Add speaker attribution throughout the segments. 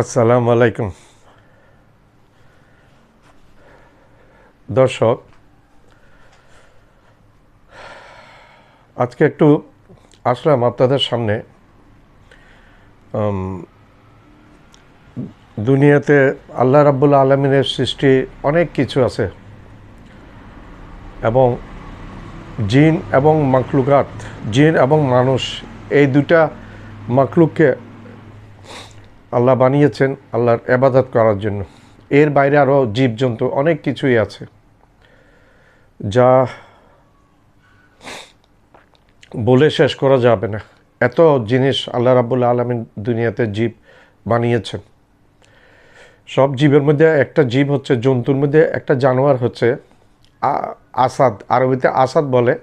Speaker 1: আসসালামু আলাইকুম। দর্শক, আজকে একটু আসলাম আপনাদের সামনে। দুনিয়াতে আল্লাহ রাব্বুল আলমিনের সৃষ্টি অনেক কিছু আছে এবং জিন এবং মাকলুকাত জিন এবং মানুষ, এই দুটা মাকলুককে আল্লাহ বানিয়েছেন আল্লাহর এবাদত করার জন্য। এর বাইরে আরও জীবজন্তু অনেক কিছুই আছে। যা বলে শেষ করা যাবে না। এত জিনিস আল্লাহ রাবুল্লা আলমিন দুনিয়াতে জীব বানিয়েছেন। সব জীবের মধ্যে একটা জীব হচ্ছে, জন্তুর মধ্যে একটা জানোয়ার হচ্ছে আসাদ। আরবিতে আসাদ বলে,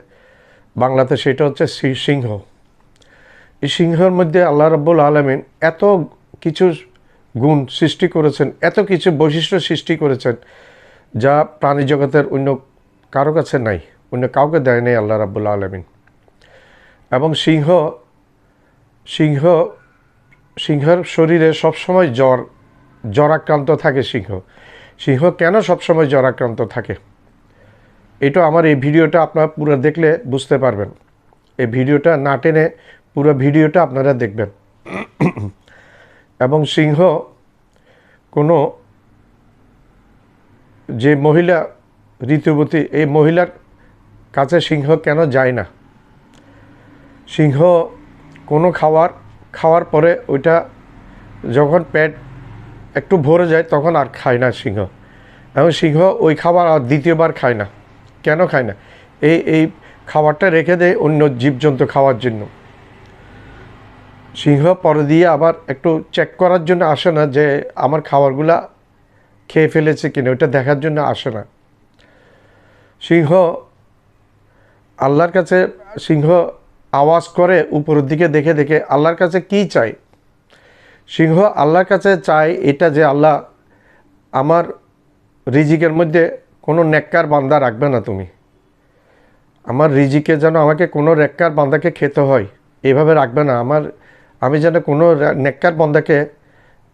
Speaker 1: বাংলাতে সেটা হচ্ছে সিংহ। এই সিংহের মধ্যে আল্লাহ রাব্বুল আলমিন এত কিছু গুণ সৃষ্টি করেছেন, এত কিছু বৈশিষ্ট্য সৃষ্টি করেছেন, যা প্রাণী জগতের অন্য কারও কাছে নাই, অন্য কাউকে দেয় নাই আল্লাহ রাব্বুল আলমিন। এবং সিংহ সিংহ, সিংহের শরীরে সবসময় জ্বর, জ্বরাক্রান্ত থাকে সিংহ। সিংহ কেন সবসময় জ্বরাক্রান্ত থাকে? এটা আমার এই ভিডিওটা আপনারা পুরো দেখলে বুঝতে পারবেন। এই ভিডিওটা না টেনে পুরো ভিডিওটা আপনারা দেখবেন। এবং সিংহ কোনো যে মহিলা ঋতুবতী, এই মহিলার কাছে সিংহ কেন যায় না? সিংহ কোনো খাবার খাওয়ার পরে ওইটা যখন পেট একটু ভরে যায় তখন আর খায় না সিংহ। এবং সিংহ ওই খাবার আর দ্বিতীয়বার খায় না। কেন খায় না? এই এই খাবারটা রেখে দেয় অন্য জীবজন্তু খাওয়ার জন্য। সিংহ পরে দিয়ে আবার একটু চেক করার জন্য আসে না যে আমার খাবারগুলা খেয়ে ফেলেছে কিনা ওটা দেখার জন্য আসে না। সিংহ আল্লাহর কাছে সিংহ আওয়াজ করে উপরের দিকে দেখে দেখে আল্লাহর কাছে কি চাই? সিংহ আল্লাহর কাছে চায় এটা যে আল্লাহ আমার রিজিকের মধ্যে কোনো নেককার বান্দা রাখবে না তুমি। আমার রিজিকে যেন আমাকে কোনো নেককার বান্দাকে খেতে হয়, এভাবে রাখবে না। আমার আমি যেন কোনো নেককার বান্দাকে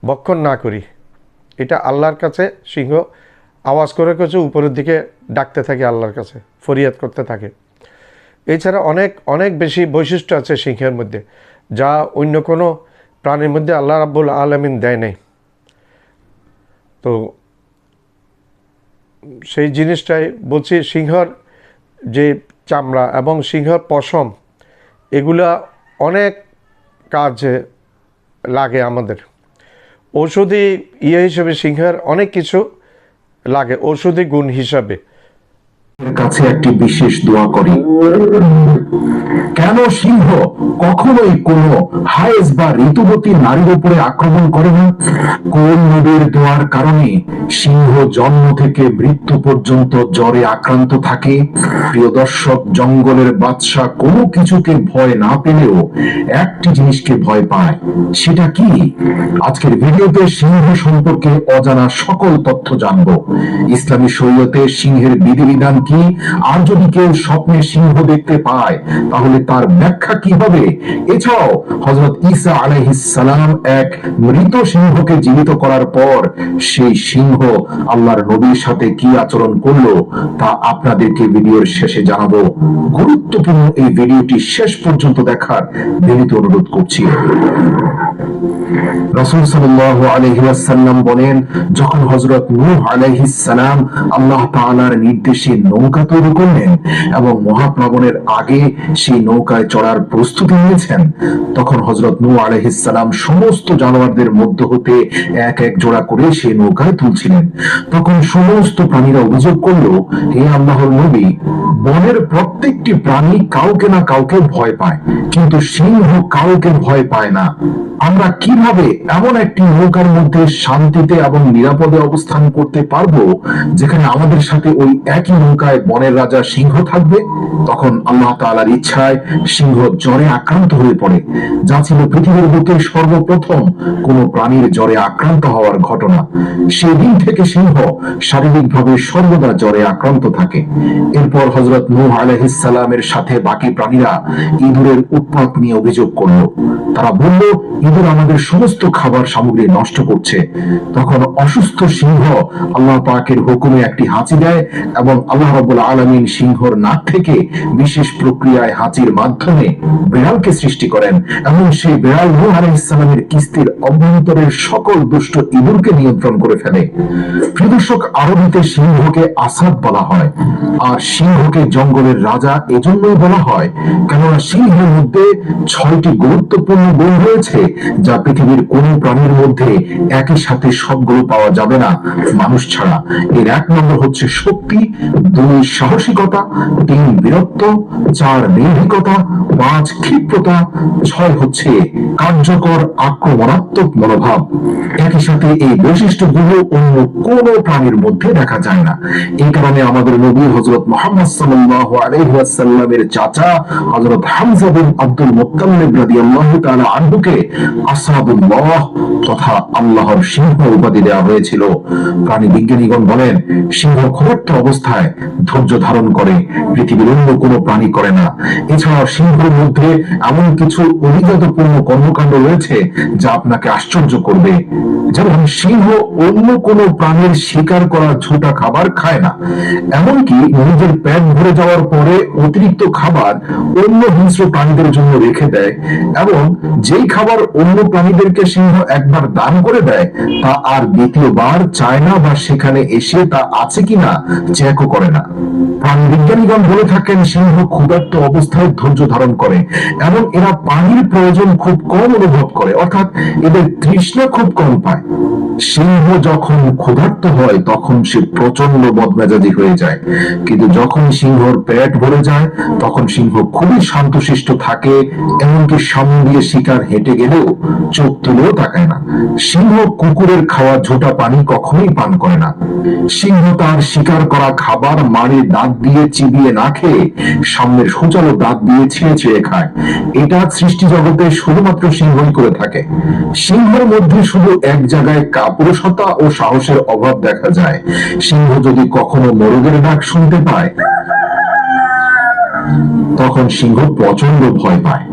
Speaker 1: বক্ষণ না করি। এটা আল্লাহর কাছে সিংহ আওয়াজ করে কিছু উপরের দিকে ডাকতে থাকে আল্লাহর কাছে, ফরিয়াদ করতে থাকে। এছাড়া অনেক অনেক বেশি বৈশিষ্ট্য আছে সিংহের মধ্যে, যা অন্য কোনো প্রাণীর মধ্যে আল্লাহ রাব্বুল আলমিন দেয় নাই। তো সেই জিনিসটাই বলছি, সিংহর যে চামড়া এবং সিংহর পশম, এগুলা অনেক কাজে লাগে আমাদের। ওষুধি ইয়ে হিসেবে সিংহের অনেক কিছু লাগে ওষুধি গুণ হিসাবে।
Speaker 2: কাছে একটি বিশেষ দোয়া করি। কেন সিংহ কখনোই কোন হায়েস বা ঋতুবতী নারীর উপরে আক্রমণ করে না? কোন নবীর দোয়ার কারণে সিংহ জন্ম থেকে মৃত্যু পর্যন্ত জ্বরে আক্রান্ত থাকে? প্রিয় দর্শক, জঙ্গলের বাদশা কোনো কিছুকে ভয় না পেলেও একটি জিনিসকে ভয় পায়, সেটা কি? আজকের ভিডিওতে সিংহ সম্পর্কে অজানা সকল তথ্য জানব। ইসলামী শরীয়তে সিংহের বিধিবিধান কি? আর যদি কেউ স্বপ্নে সিংহ দেখতে পায়, তাহলে তার ব্যাখ্যা কি হবে? এছাড়াও হজরত ঈসা আলাইহিস সালাম এক মৃত সিংহকে জীবিত করার পর সেই সিংহ আল্লাহর নবীর সাথে কি আচরণ করল, তা আপনাদেরকে ভিডিওর শেষে জানাব। গুরুত্বপূর্ণ এই ভিডিওটি শেষ পর্যন্ত দেখার বিনীত অনুরোধ করছি। রসুল সাল্লাল্লাহু আলাইহি ওয়াসাল্লাম বলেন, যখন হযরত নূহ আলাইহিস আল্লাহ তাআলার নির্দেশে নৌকা তৈরি করলেন এবং মহাপ্লাবনের আগে সেই নৌকায় চড়ার প্রস্তুতি নিয়েছেন। তখন হযরত নূহ আলাইহিস সালাম সমস্ত জানোয়ারদের মধ্য হতে এক এক জোড়া করে সেই নৌকায় তুলছিলেন। তখন সমস্ত প্রাণীরা অভিযোগ করল, হে আল্লাহর নবী, বনের প্রত্যেকটি প্রাণী কাউকে না কাউকে ভয় পায়, কিন্তু সিংহ কাউকে ভয় পায় না। আমরা কীভাবে এমন একটি নৌকার মধ্যে শান্তিতে এবং নিরাপদে অবস্থান করতে পারব, যেখানে আমাদের সাথে ওই একই নৌকা অবস্থায় বনের রাজা সিংহ থাকবে, তখন আল্লাহ তাআলার ইচ্ছায় সিংহ জ্বরে আক্রান্ত হয়ে পড়ে। যা ছিল পৃথিবীর বুকে সর্বপ্রথম কোন প্রাণীর জ্বরে আক্রান্ত হওয়ার ঘটনা। সেদিন থেকে সিংহ শারীরিকভাবে সর্বদা জ্বরে আক্রান্ত থাকে। এরপর হজরত নূহ আলাইহিসসালামের সাথে বাকি প্রাণীরা ইঁদুরের উৎপাত নিয়ে অভিযোগ করল। তারা বলল, ইঁদুর আমাদের সমস্ত খাবার সামগ্রী নষ্ট করছে। তখন অসুস্থ সিংহ আল্লাহ পাকের হুকুমে একটি হাঁচি দেয় এবং আল্লাহ রাব্বুল আলামিন সিংহর নাক থেকে বিশেষ প্রক্রিয়ায় হাঁচির মাধ্যমে বিড়ালকে সৃষ্টি করেন। এবং সেই বিড়াল নূহ আলাইহিসসালামের কিস্তির অভ্যন্তরের সকল দুষ্ট ইঁদুরকে নিয়ন্ত্রণ করে ফেলে। প্রিয়দর্শক, আরবিতে সিংহকে আসাদ বলা হয়। আর সিংহকে জঙ্গলের রাজা এজন্যই বলা হয়, কেননা সিংহের মধ্যে ছয়টি গুরুত্বপূর্ণ গুণ রয়েছে, যা পৃথিবীর কোন প্রাণীর মধ্যে একই সাথে সবগুলো পাওয়া যাবে না, মানুষ ছাড়া। এর এক নম্বর হচ্ছে শক্তি দুই সাহসিকতা, তিন বীরত্ব, চার নির্ভীকতা, পাঁচ ক্ষিপ্রতা, ছয় হচ্ছে কার্যকর আক্রমণাত্মক মনোভাব। একই সাথে এই বৈশিষ্ট্যগুলো অন্য কোন প্রাণীর মধ্যে দেখা যায় না। এই কারণে আমাদের নবী হজরত মোহাম্মদ সাল্লাল্লাহু আলাইহি ওয়াসাল্লামের চাচা হযরত হামজা বিন আব্দুল মুত্তালিব রাদিয়াল্লাহু তাআলা আনহুকে আসাদুল্লাহ তথা আল্লাহর সিংহ উপাধি দেওয়া হয়েছিল। প্রাণী বিজ্ঞানীগণ বলেন, সিংহ ক্ষুধার্ত অবস্থায় ধৈর্য ধারণ করে। পৃথিবীর অন্য কোনো প্রাণী করে না। এছাড়াও সিংহের মধ্যে এমন কিছু অভিজ্ঞতাপূর্ণ কর্মকাণ্ড রয়েছে যা আপনাকে আশ্চর্য করবে। যেমন সিংহ অন্য কোনো প্রাণীর শিকার করা ছোটা খাবার খায় না। এমনকি নিজের পেট ভরে যাওয়ার পরে অতিরিক্ত খাবার অন্য হিংস্র প্রাণীদের জন্য রেখে দেয় এবং যেই খাবার অন্য প্রাণীদেরকে সিংহ একবার দান করে দেয়, তা আর দ্বিতীয়বার চায় না বা সেখানে এসে তা আছে কিনা চেকও করে না। প্রাণী বিজ্ঞানীগণ বলে থাকেন, সিংহ ক্ষুধার্ত অবস্থায় ধৈর্য ধারণ করে এবং এরা পানির প্রয়োজন খুব কম অনুভব করে, অর্থাৎ এদের তৃষ্ণা খুব কম পায়। সিংহ যখন ক্ষুধার্ত হয়, তখন সে প্রচণ্ড বদমেজাজি হয়ে যায়। কিন্তু যখন সিংহর পেট ভরে যায়, তখন সিংহ খুবই শান্তশিষ্ট থাকে, এমনকি সামনে দিয়ে শিকার হেঁটে গেলেও চোখ তুলেও তাকায় না। সিংহ কুকুরের খাওয়া ঝোটা পানি কখনোই পান করে না। সিংহ তার শিকার করা খাবার মাড়ে দাঁত দিয়ে চিবিয়ে না খেয়ে সামনের সূচালো দাঁত দিয়ে ছিঁড়ে ছিঁড়ে খায়। এটা সৃষ্টি জগতে শুধুমাত্র সিংহই করে থাকে। সিংহের মধ্যে শুধু এক জায়গায় কাপুরুষতা ও সাহসের অভাব দেখা যায়। সিংহ যদি কখনো মরুদের ডাক শুনতে পায় তখন সিংহ প্রচণ্ড ভয় পায়।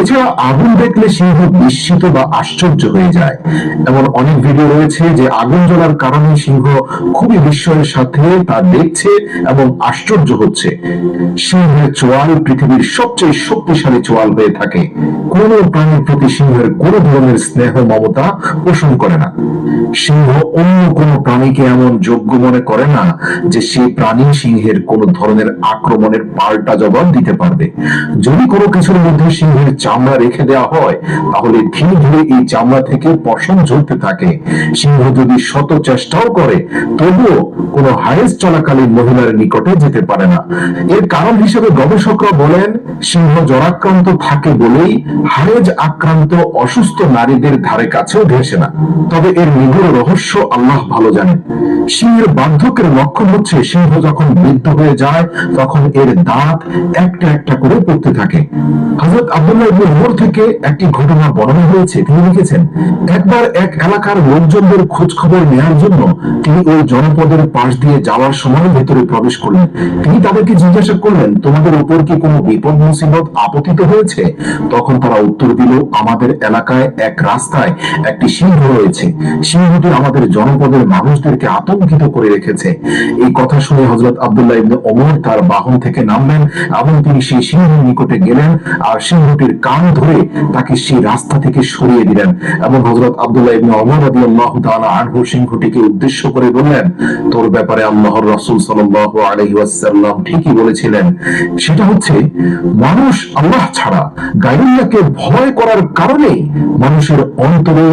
Speaker 2: এছাড়া আগুন দেখলে সিংহ বিস্মিত বা আশ্চর্য হয়ে যায়। এমন অনেক ভিডিও রয়েছে যে আগুন জ্বলার কারণে সিংহ খুবই বিস্ময়ের সাথে তা দেখছে এবং আশ্চর্য হচ্ছে। সিংহের চোয়াল পৃথিবীর সবচেয়ে শক্তিশালী চোয়াল হয়ে থাকে। কোন প্রাণীর প্রতি সিংহের কোন ধরনের স্নেহ, মমতা পোষণ করে না। সিংহ অন্য কোন প্রাণীকে এমন যোগ্য মনে করে না যে সেই প্রাণী সিংহের কোন ধরনের আক্রমণের পাল্টা জবাব দিতে পারবে। যদি কোনো কিছুর মধ্যে সিংহের চামড়া রেখে দেওয়া হয়, তাহলে ধীরে ধীরে এই চামড়া থেকে পশম ঝরতে থাকে। সিংহ যদি শত চেষ্টাও করে, তবুও কোনো হায়েস চলাকালীন মহিলার নিকটে যেতে পারে না। এর কারণ হিসেবে গবেষকরা বলেন, সিংহ জরাক্রান্ত থাকে বলেই হায়েজ আক্রান্ত অসুস্থ নারীদের ধারে কাছেও ঘেসে না। তবে এর নিগুড় রহস্য আল্লাহ ভালো জানেন। সিংহের বার্ধক্যের লক্ষণ হচ্ছে, সিংহ যখন বৃদ্ধ হয়ে যায়, তখন এর দাঁত একটা একটা করে পড়তে থাকে। হযরত আব্দুল্লাহ ইবনে ওমর থেকে একটি ঘটনা বর্ণনা হয়েছে, তিনি লিখেছেন, একবার এক এলাকার লোকজনদের খোঁজ খবর নেওয়ার জন্য তিনি ওই জনপদের পাশ দিয়ে যাওয়ার সময় ভেতরে প্রবেশ করলেন। তিনি তাদেরকে জিজ্ঞাসা করলেন, তোমাদের উপর কি কোনো বিপদ, মুসিবত আপতিত হয়েছে? তখন তারা উত্তর দিল, আমাদের এলাকায় এক রাস্তায় একটি সিংহ রয়েছে। সিংহটি আমাদের জনপদের মানুষদেরকে আতঙ্কিত করে রেখেছে। এই কথা শুনে হজরত আব্দুল্লাহ ইবনে ওমর তার বাহন থেকে নামলেন। এবং তিনি সেই সিংহের নিকটে গেলেন আর সিংহটির কান ধরে তাকে সেই রাস্তা থেকে সরিয়ে দিলেন এবং হজরত আব্দুল্লাহ ইবনে ওমর রাদিয়াল্লাহু তাআলা আনহু সিংহটিকে উদ্দেশ্য করে বললেন, তোর ব্যাপারে আল্লাহর রাসূল সাল্লাল্লাহু আলাইহি ওয়াসাল্লাম ঠিকই বলেছিলেন। সেটা হচ্ছে, মানুষ আল্লাহ ছাড়া গায়রুল্লাহকে ভয় করার কারণে মানুষের অন্তরে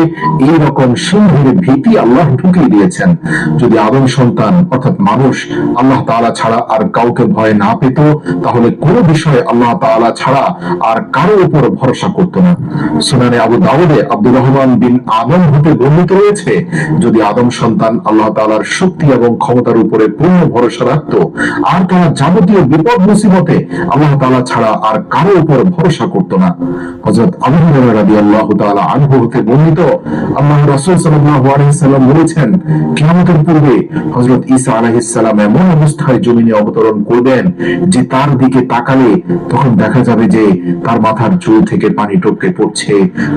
Speaker 2: এই রকম সিংহের ভীতি আল্লাহ ঢুকিয়ে দিয়েছেন। যদি আদম সন্তান অর্থাৎ মানুষ আল্লাহ তাআলা ছাড়া আর কাউকে ভয় না পেত, তাহলে কোনো বিষয়ে আল্লাহ তাআলা ছাড়া আর কারও উপর ভরসা করত না। সুনানে আবু দাউদে আব্দুর রহমান বিন আদম হতে বর্ণিত রয়েছে, যদি আদম সন্তান আল্লাহ তাআলার শক্তি এবং ক্ষমতার উপরে পূর্ণ ভরসা রাখত, আর তারা যাবতীয় বিপদ মুসিবতে আল্লাহ তাআলা ছাড়া আর কারও উপর ভরসা করত না। হযরত আবু হুরায়রা রাদিয়াল্লাহু তাআলা আনহু হতে বর্ণিত, আল্লাহ রাসূল সাল্লাল্লাহু আলাইহি সাল্লাম বলেছেন, কিয়ামতের পূর্বে হযরত ঈসা আলাইহিস এমন অবস্থায় জমিনে অবতরণ করবেন যে তার দিকে তাকালে তখন দেখা যাবে যে তার মাথার চুল থেকে পানি টপকে পড়ছে।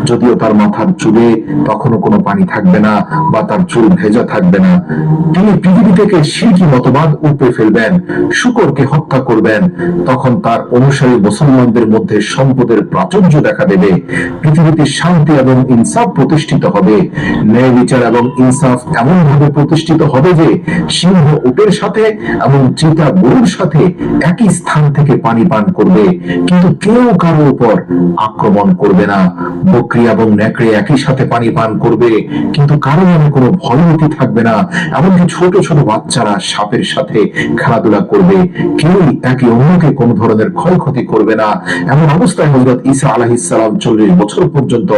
Speaker 2: যদিও তার মাথার চুলে তখনও কোনো পানি থাকবে না বা তার চুল ভেজা থাকবে না। তিনি পৃথিবী থেকে শিরকি মতবাদ উপড়ে ফেলবেন, শুকরকে হত্যা করবেন। তখন তার অনুসারী মুসলমানদের মধ্যে সম্পদের প্রাচুর্য দেখা দেবে। পৃথিবীতে শান্তি এবং ইনসাফ প্রতিষ্ঠিত হবে। ন্যায় বিচার এবং ইনসাফ এমন ভাবে প্রতিষ্ঠিত হবে যে সিংহ উটের সাথে এবং চিতা গরুর সাথে একই স্থান থেকে পানি পান করবে, কিন্তু কেউ কারও উপর আক্রমণ করবে না। বকরি এবং নেকড়ে একই সাথে পানি পান করবে, কিন্তু কারও মনে কোনো ভয়ভীতি থাকবে না। এমনকি ছোট ছোট বাচ্চারা সাপের সাথে খেলাধুলা করবে, কেউই একে অন্যকে কোনো ধরনের ক্ষয়ক্ষতি করবে না। এমন অবস্থায় হজরত ঈসা আলাহিস সালাম চল্লিশ বছর পর্যন্ত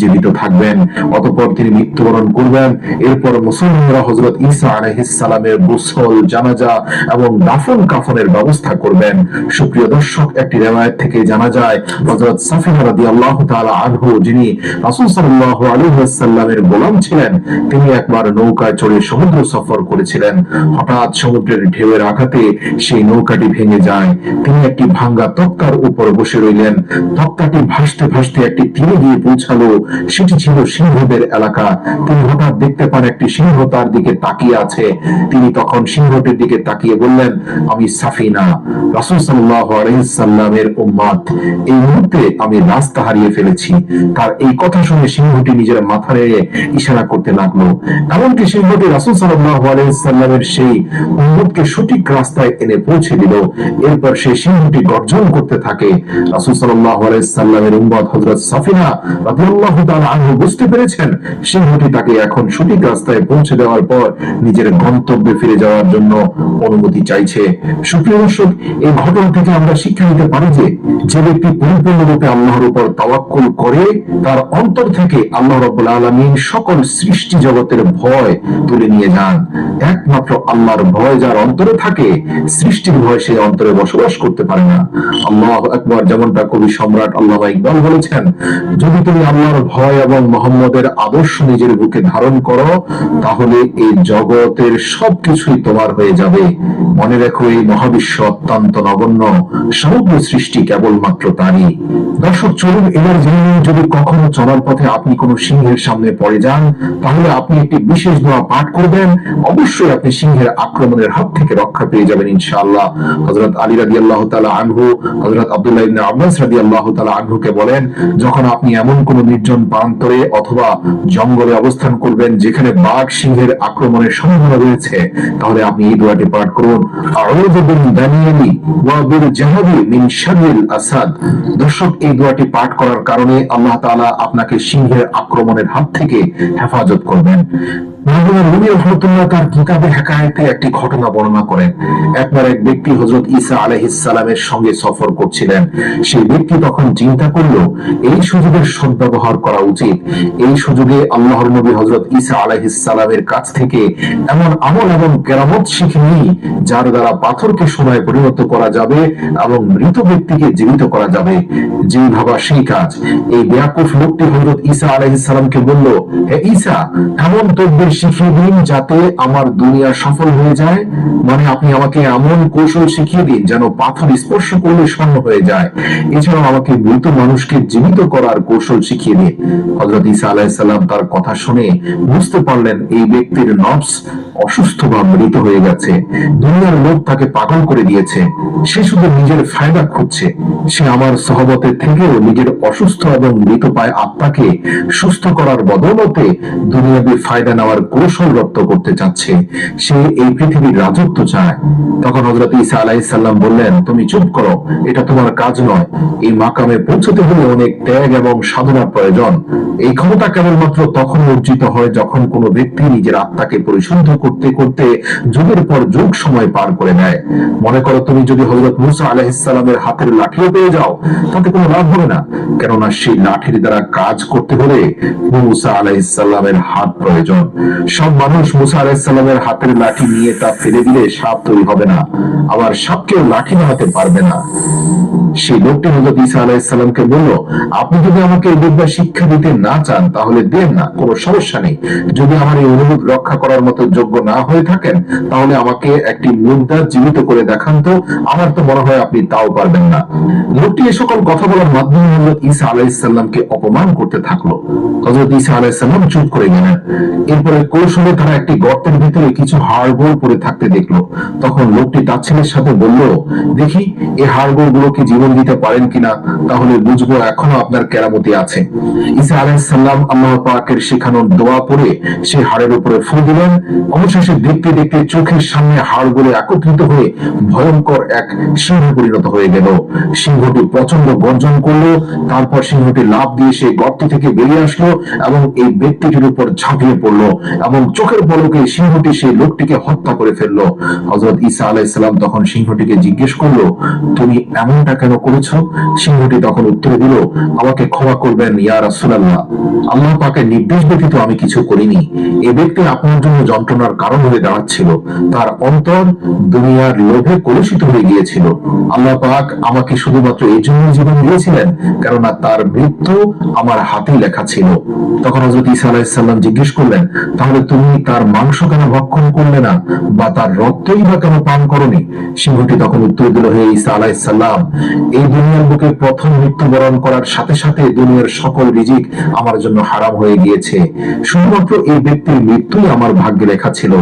Speaker 2: জীবিত থাকবেন, অতঃপর তিনি মৃত্যুবরণ করবেন। এরপর মুসলমানরা হজরত ঈসা আলাহিস সালামের গোসল, জানাজা এবং দাফন কাফনের ব্যবস্থা করবেন। সুপ্রিয় দর্শক, একটি রেওয়ায়ত থেকে জানা যায় হজরত সাফিনা রাদিয়াল্লাহু তাআলা আনহু, যিনি রাসূল সাল্লাল্লাহু আলাইহি ওয়াসাল্লামের গোলাম ছিলেন, তিনি একবার নৌকায় চড়ে সমুদ্র সফর করেছিলেন। হঠাৎ সমুদ্রের ঢেউয়ের আঘাতে সেই নৌকাটি ভেঙে যায়। তিনি একটি ভাঙ্গা তক্তার উপর বসে রইলেন। তক্তাটি ভাসতে ভাসতে একটি তীরে গিয়ে পৌঁছালো। সেটি ছিল সিংহদের এলাকা। তিনি হঠাৎ দেখতে পান একটি সিংহ তার দিকে তাকিয়ে আছে। তিনি তখন সিংহটির দিকে তাকিয়ে বললেন, আমি সাফিনা। রাসূল আলাইহি সাল্লামের উম্মত। এই মুহূর্তে আমি রাস্তা হারিয়ে ফেলেছি। তার এই কথা শুনে সিংহটি নিজের মাথা ইশারা করতে লাগল। এমনকি সিংহটি রাসূল আলাইহি সাল্লামের সেই উম্মতকে সঠিক রাস্তায় এনে পৌঁছে দিল। এরপর সেই সিংহটি গর্জন করতে থাকে। রাসূল আলাইহি সাল্লামের উম্মত হযরত সাফিনা আনহু বুঝতে পেরেছেন সিংহটি তাকে এখন সঠিক রাস্তায় পৌঁছে দেওয়ার পর নিজের গন্তব্যে ফিরে যাওয়ার জন্য অনুমতি চাইছে। সুপ্রিয় দর্শক, এই ঘটনা থেকে আমরা শিক্ষা নিতে পারি যে ব্যক্তি পরিপূর্ণরূপে আল্লাহর উপর তাওয়াক্কুল করে, তার অন্তর থেকে আল্লাহ রাব্বুল আলামিন সকল সৃষ্টি জগতের ভয় তুলে নিয়ে যান। একমাত্র আল্লাহর ভয় যার অন্তরে থাকে, সৃষ্টির ভয় সে অন্তরে বসবাস করতে পারে না। আল্লাহ একবার যেমনটা কবি সম্রাট আল্লাহ ইকবাল বলেছেন, যদি তুমি আল্লাহর ভয় এবং মোহাম্মদের আদর্শ নিজের বুকে ধারণ করো, তাহলে এই জগতের সবকিছুই তোমার হয়ে যাবে। মনে রেখো, এই মহাবিশ্ব অত্যন্ত নগণ্য। সমগ্র সৃষ্টি কেবলমাত্র তারই। দর্শক, চলুন এবার জেনে যদি কখনো চলার পথে আপনি কোনো সিংহের সামনে পড়ে যান, তাহলে আপনি একটি বিশেষ দোয়া পাঠ করবেন। অবশ্যই আপনি সিংহের আক্রমণের হাত থেকে রক্ষা পেয়ে যাবেন, ইনশাআল্লাহ। হযরত আলী রাদিয়াল্লাহু তাআলা আনহু, হযরত আব্দুল্লাহ ইবনে আব্বাস রাদিয়াল্লাহু তাআলা আনহুকে বলেন, যখন আপনি এমন কোন নির্জন প্রান্তরে অথবা জঙ্গলে অবস্থান করবেন যেখানে বাঘ সিংহের আক্রমণের সম্ভাবনা রয়েছে, তাহলে আপনি এই দোয়াটি পাঠ করুন। আউযু বিল বিল জাহাবি মিন শাররিল আসাদ। দর্শক, এই দোয়াটি পাঠ করার কারণে আল্লাহ তাআলা আপনাকে সিংহের আক্রমণের হাত থেকে হেফাজত করবেন। আলাইহিস কাছ থেকে এমন আমল এবং কেরামত শিখে যার দ্বারা পাথরকে সোনায় পরিণত করা যাবে এবং মৃত ব্যক্তিকে জীবিত করা যাবে। যেই ভাবা সেই কাজ। এই বেয়াকুফ লোকটি হযরত ঈসা আলাইহিস সালামকে বলল, হে এমন শিখিয়ে দিন যাতে আমার দুনিয়া সফল হয়ে যায়। মানে আপনি আমাকে এমন কৌশল শিখিয়ে দিন যেন পাথর স্পর্শ করলে স্বর্ণ হয়ে যায়। এছাড়াও আমাকে মৃত মানুষকে জীবিত করার কৌশল শিখিয়ে দিন। হযরত ঈসা আলাইহিস সালাম তার কথা শুনে বুঝতে পারলেন এই ব্যক্তির নফস অসুস্থ বা মৃত হয়ে গেছে। দুনিয়ার লোক তাকে পাগল করে দিয়েছে। সে শুধু নিজের ফায়দা খুঁজছে। সে আমার সহবতের থেকেও নিজের অসুস্থ এবং মৃত পায় আত্মাকে সুস্থ করার বদৌলতে দুনিয়াবি ফায়দা নেওয়ার কৌশল রপ্ত করতে চাচ্ছে। সে এই পৃথিবীর রাজত্ব চায়। তখন হজরত ঈসা আলাইসাল্লাম বললেন, তুমি চুপ করো, এটা তোমার কাজ নয়। এই মাকামে পৌঁছতে হলে অনেক ত্যাগ এবং সাধনার প্রয়োজন। এই ক্ষমতা কেবলমাত্র তখন অর্জিত হয় যখন কোনো ব্যক্তি নিজের আত্মাকে পরিশুদ্ধ করতে করতে যুগের পর যুগ সময় পার করে নেয়। মনে করো, তুমি যদি হজরত মুসা আলাহিসাল্লামের হাতের লাঠিও পেয়ে যাও, তাতে কোনো লাভ হবে না। কেননা সেই লাঠির দ্বারা কাজ করতে হলে মুসা আলাহিসাল্লামের হাত প্রয়োজন। সব মানুষ মুসা আলাহিসাল্লামের হাতের লাঠি নিয়ে তা ফেলে দিলে সাপ তৈরি হবে না, আবার সাপকেও লাঠি নামাতে পারবে না। সেই লোকটি হজরত ঈসা আলাইসাল্লামকে বলল, আপনি যদি আমাকে এই বিদ্যা শিক্ষা দিতে না চান, তাহলে দেন না, কোনো সমস্যা নেই। যদি আমার এই অনুরোধ রক্ষা করার মতো যোগ্য না হয়ে থাকেন, তাহলে আমাকে একটি মুদ্রা জীবিত করে দেখান তো, আমার তো মনে হয় আপনি তাও পারবেন না। লোকটি এ সকল কথা বলার মাধ্যমে হজরত ঈসা আলাইসাল্লামকে অপমান করতে থাকল। হজরত ঈসা আলাইসাল্লাম চুপ করে গেলেন। এরপরে কৌশলে তারা একটি গর্তের ভিতরে কিছু হাড়গোড় পড়ে থাকতে দেখল। তখন লোকটি তাচ্ছিলের সাথে বলল, দেখি এই হাড়গোড়গুলো কি জীবন দিতে পারেন কিনা? তাহলে বুঝব এখনও আপনার কেরামতি আছে। ঈসা আলাইসাল্লাম আল্লাহ পাকের শেখানো দোয়া পড়ে সেই হাড়ের উপরে ফু দিলেন। অবশেষে দেখতে দেখতে চোখের সামনে হাড়গুলো একত্রিত হয়ে ভয়ঙ্কর এক সিংহ পরিণত হয়ে গেল। সিংহটি প্রচণ্ড গর্জন করল, তারপর সিংহটি লাভ দিয়ে সে গর্ত থেকে বেরিয়ে আসলো এবং এই ব্যক্তিটির উপর ঝাঁপিয়ে পড়ল। এবং চোখের পলকে সিংহটি সেই লোকটিকে হত্যা করে ফেলল। হজরত ঈসা আলাইসাল্লাম তখন সিংহটিকে জিজ্ঞেস করল, তুমি এমনটা কেন করেছ? সিংহটি তখন উত্তর দিল, আমাকে ক্ষমা করবেন, ইয়া রাসূলুল্লাহ। আল্লাহ পাকের নির্দেশ ব্যতীত আমি কিছু করিনি। এ ব্যক্তি আপনার জন্য যন্ত্রণার কারণ হয়ে দাঁড়াচ্ছিল। তার অন্তর দুনিয়ার লোভে কলুষিত হয়ে গিয়েছিল। আল্লাহ পাক আমাকে শুধুমাত্র এই জন্য জীবন দিয়েছিলেন, কেননা তার মৃত্যু আমার হাতেই লেখা ছিল। তখন হজরত ঈসা আলাইসাল্লাম জিজ্ঞেস করলেন তাহলে তুমি তার মাংস কেন ভক্ষণ করলে না? বা তার রক্তই বা কেন পান করনি? সিংহটি তখন উত্তর দিল, হে ঈসা আলাইসাল্লাম এই দুনিয়ার বুকে প্রথম মৃত্যুবরণ করার সাথে সাথে দুনিয়ার সকল রিজিক আমার জন্য হারাম হয়ে গিয়েছে। শুধুমাত্র এই ব্যক্তির মৃত্যুই আমার ভাগ্যে লেখা ছিল।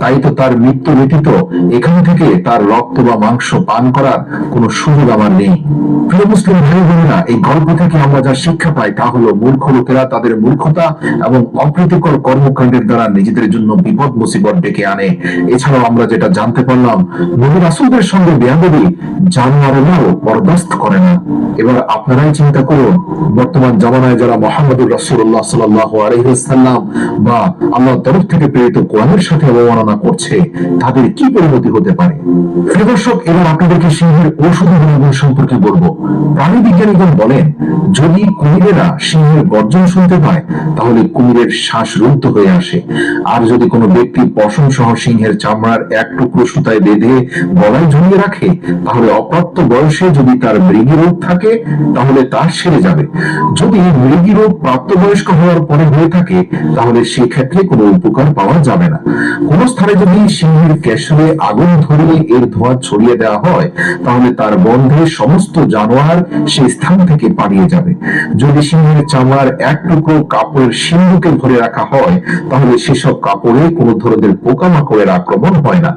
Speaker 2: তাই তো তার মৃত্যু ব্যতীত এখান থেকে তার রক্ত বা মাংস পান করার কোনো সুযোগ আমার নেই। প্রিয় মুসলিম ভাই বোনেরা এই গল্প থেকে আমরা যা শিক্ষা পাই তা হলো মূর্খ লোকেরা তাদের মূর্খতা এবং অপ্রীতিকর কর্মকাণ্ডের দ্বারা নিজেদের জন্য বিপদ মুসিবত ডেকে আনে। এছাড়াও আমরা যেটা জানতে পারলাম, নবী সঙ্গে বেয়াদবি জানোয়ারেরাও বরদাস্ত করে না। এবার আপনারাই চিন্তা করুন, বর্তমান জামানায় যারা মোহাম্মদুর রাসূলুল্লাহ সাল্লাল্লাহু আলাইহি বা আল্লাহর তরফ থেকে প্রেরিত কোরআনের সাথে অবমাননা করছে, তাদের কি পরিণতি হতে পারে? দর্শক, এবার আপনাদেরকে সিংহের ঔষধি গুণাগুণ সম্পর্কে বলব। প্রাণী বিজ্ঞানীগণ বলেন, যদি কুমিরেরা সিংহের গর্জন শুনতে পায়, তাহলে কুমিরের শ্বাস রুদ্ধ হয়ে আসে। আর যদি কোনো ব্যক্তি পশম সহ সিংহের চামড়ার এক টুকরো সুতায় বেঁধে গলায় ঝুলিয়ে রাখে, তাহলে অপ্রাপ্ত বয়সে যদি তার মৃগী রোগ থাকে, তাহলে তার সেরে যাবে। যদি মৃগী রোগ প্রাপ্তবয়স্ক হওয়ার পরে হয়ে থাকে, তাহলে সেক্ষেত্রে কোনো উপকার পাওয়া যাবে না। কোন স্থানে যদি সিংহের কেশরে আগুন ধরিয়ে এর ধোঁয়া ছড়িয়ে দেওয়া হয়, তাহলে তার বন্ধে সমস্ত জানোয়ার সেই স্থান থেকে পালিয়ে যাবে। যদি সিংহের চামড়ার এক টুকরো কাপড়ের সিন্ধুকে ভরে রাখা হয়, তাহলে সেসব কাপড়ে কোনো ধরনের পোকামাকড়ের আক্রমণ হয় না।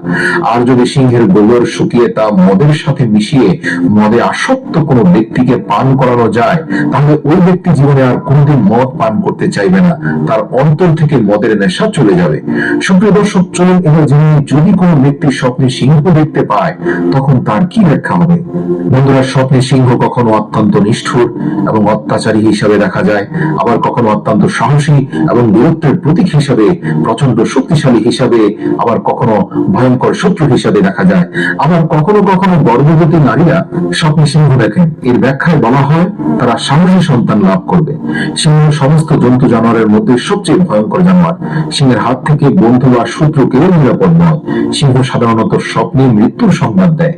Speaker 2: আর যদি সিংহের গোবর শুকিয়ে তা মদের সাথে মিশিয়ে মদে আসক্ত কোনো ব্যক্তিকে পান করানো যায়, তাহলে ওই ব্যক্তি জীবনে আর কোনোদিন মদ পান করতে চাইবে না। তার অন্তর থেকে মদের নেশা চলে যাবে। সুপ্রিয় দর্শক, চলুন এবার জেনে যদি কোনো ব্যক্তি স্বপ্নে সিংহ দেখতে পায়, তখন তার কি ব্যাখ্যা হবে? বন্ধুরা, স্বপ্নে সিংহ কখনো অত্যন্ত নিষ্ঠুর এবং অত্যাচারী হিসাবে দেখা যায়, আবার কখনো অত্যন্ত সাহসী এবং বীরত্বের প্রতীক হিসাবে প্রচণ্ড শক্তিশালী হিসাবে, আবার কখনো ভয়ঙ্কর শত্রু হিসাবে দেখা যায়। আবার কখনো কখনো গর্ভবতী নারীরা স্বপ্নে সিংহ দেখেন। এর ব্যাখ্যায় বলা হয়, তারা সাহসী সন্তান লাভ করবে। সিংহ সমস্ত জন্তু জানোয়ারের মধ্যে সবচেয়ে ভয়ঙ্কর জানোয়ার। সিংহের হাত থেকে বন্ধু বা শত্রু কেউ নিরাপদ নয়। সিংহ সাধারণত স্বপ্নে মৃত্যুর সংবাদ দেয়।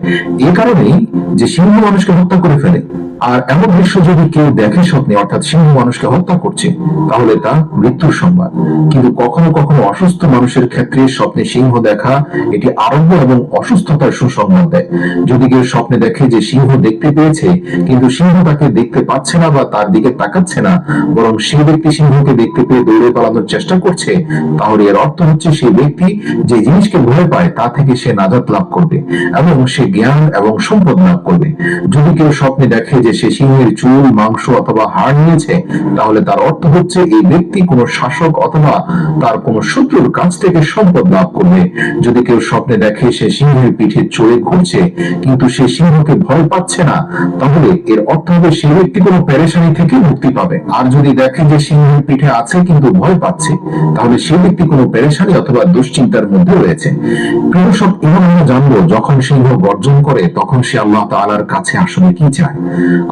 Speaker 2: এ কারণেই যে সিংহ মানুষকে হত্যা করে ফেলে, আর এমন দৃশ্য যদি কেউ দেখে স্বপ্নে, অর্থাৎ সিংহ মানুষকে হত্যা করছে, তাহলে তা মৃত্যুর সংবাদ। কিন্তু কখনো কখনো অসুস্থ মানুষের ক্ষেত্রে স্বপ্নে সিংহ দেখা এটি আরোগ্য এবং অসুস্থতার সুসংবাদ দেয়। যদি কেউ স্বপ্নে দেখে যে সিংহ দেখতে পেয়েছে, কিন্তু সিংহ তাকে দেখতে পাচ্ছে না বা তার দিকে তাকাচ্ছে না, বরং সেই ব্যক্তি সিংহকে দেখতে পেয়ে দৌড়ে পালানোর চেষ্টা করছে, তাহলে এর অর্থ হচ্ছে সেই ব্যক্তি যে জিনিসকে ভয় পায় তা থেকে সে নাজাত লাভ করবে এবং সে জ্ঞান এবং সম্পদ লাভ করবে। যদি কেউ স্বপ্নে দেখে যে সে সিংহের চুল, মাংস অথবা হাড় নিয়েছে, তাহলে তার অর্থ হচ্ছে এই ব্যক্তি কোনো শাসক অথবা তার কোন শত্রুর কাছ থেকে সম্পদ লাভ করবে যদি কেউ স্বপ্নে দেখে সে সিংহের পিঠে চড়ে ঘুরছে, কিন্তু সে সিংহকে ভয় পাচ্ছে না, তাহলে এর অর্থ হবে সে ব্যক্তি কোনো পেরেশানি থেকে মুক্তি পাবে। আর যদি দেখে যে সিংহের পিঠে আছে কিন্তু ভয় পাচ্ছে, তাহলে সে ব্যক্তি কোনো পেরেশানি অথবা দুশ্চিন্তার মধ্যে রয়েছে। প্রিয় সব ইমান আমরা জানব, যখন সিংহ গর্জন করে, তখন সে আল্লাহ তাআলার কাছে আসলে কি চায়?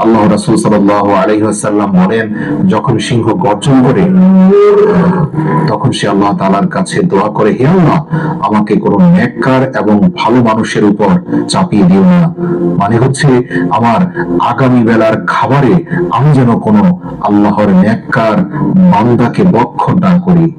Speaker 2: আল্লাহ রাসূল সাল্লাল্লাহু আলাইহি ওয়াসাল্লাম বলেন, যখন সিংহ গর্জন করে, তখন সে আল্লাহ তালার কাছে দোয়া করে, হে আল্লাহ, আমাকে কোনো ন্যাক্কার এবং ভালো মানুষের উপর চাপিয়ে দিও না। মানে হচ্ছে আমার আগামী বেলার খাবারে আমি যেন কোনো আল্লাহর ন্যাক্কার বান্দাকে বক্ষ না করি।